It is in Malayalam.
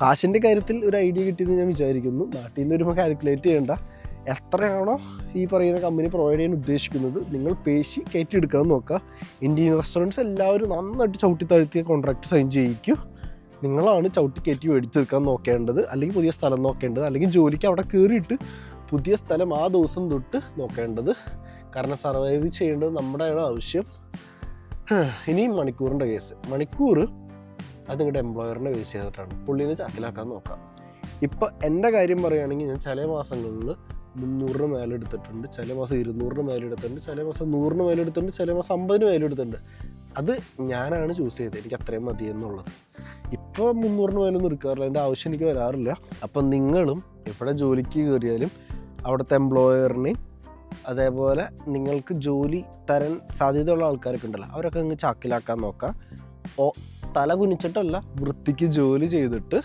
കാശിന്റെ കാര്യത്തിൽ ഒരു ഐഡിയ കിട്ടിയെന്ന് ഞാൻ വിചാരിക്കുന്നു. നാട്ടിൽ നിന്ന് വരുമ്പോൾ കാൽക്കുലേറ്റ് ചെയ്യേണ്ട. എത്രയാണോ ഈ പറയുന്ന കമ്പനി പ്രൊവൈഡ് ചെയ്യാൻ ഉദ്ദേശിക്കുന്നത് നിങ്ങൾ പേശി കയറ്റിയെടുക്കാൻ നോക്കുക. ഇന്ത്യൻ റെസ്റ്റോറന്റ്സ് എല്ലാവരും നന്നായിട്ട് ചവിട്ടി താഴ്ത്തിയ കോൺട്രാക്ട് സൈൻ ചെയ്യിക്കും. നിങ്ങളാണ് ചവിട്ടി കയറ്റി മേടിച്ചെടുക്കാൻ നോക്കേണ്ടത് അല്ലെങ്കിൽ പുതിയ സ്ഥലം നോക്കേണ്ടത് അല്ലെങ്കിൽ ജോലിക്ക് അവിടെ കയറിയിട്ട് പുതിയ സ്ഥലം ആ ദിവസം തൊട്ട് നോക്കേണ്ടത്. കാരണം സർവൈവ് ചെയ്യേണ്ടത് നമ്മുടെയാണ് ആവശ്യം. ഇനിയും മണിക്കൂറിന്റെ കേസ് മണിക്കൂർ അത് നിങ്ങളുടെ എംപ്ലോയറിനെ ബേസ് ചെയ്തിട്ടാണ്. പുള്ളീനെ ചാക്കിലാക്കാൻ നോക്കാം. ഇപ്പം എന്റെ കാര്യം പറയുകയാണെങ്കിൽ ഞാൻ ചില മാസങ്ങളിൽ മുന്നൂറിന് മേലെ എടുത്തിട്ടുണ്ട് ചില മാസം ഇരുന്നൂറിന് മേലെ എടുത്തിട്ടുണ്ട് ചില മാസം നൂറിന് മേലെ എടുത്തിട്ടുണ്ട് ചില മാസം അമ്പതിന് മേലെ എടുത്തിട്ടുണ്ട്. അത് ഞാനാണ് ചൂസ് ചെയ്തത്. എനിക്ക് അത്രയും മതി എന്നുള്ളത്. ഇപ്പോൾ മുന്നൂറിന് മേലൊന്നും എടുക്കാറില്ല. അതിന്റെ ആവശ്യം എനിക്ക് വരാറില്ല. അപ്പം നിങ്ങളും എവിടെ ജോലിക്ക് കയറിയാലും അവിടുത്തെ എംപ്ലോയറിനെയും അതേപോലെ നിങ്ങൾക്ക് ജോലി തരാൻ സാധ്യതയുള്ള ആൾക്കാരൊക്കെ ഉണ്ടല്ലോ അവരൊക്കെ അങ്ങ് ചാക്കിലാക്കാൻ നോക്കാം. ഓ തല കുനിച്ചിട്ടല്ല വൃത്തിക്ക് ജോലി ചെയ്തിട്ട്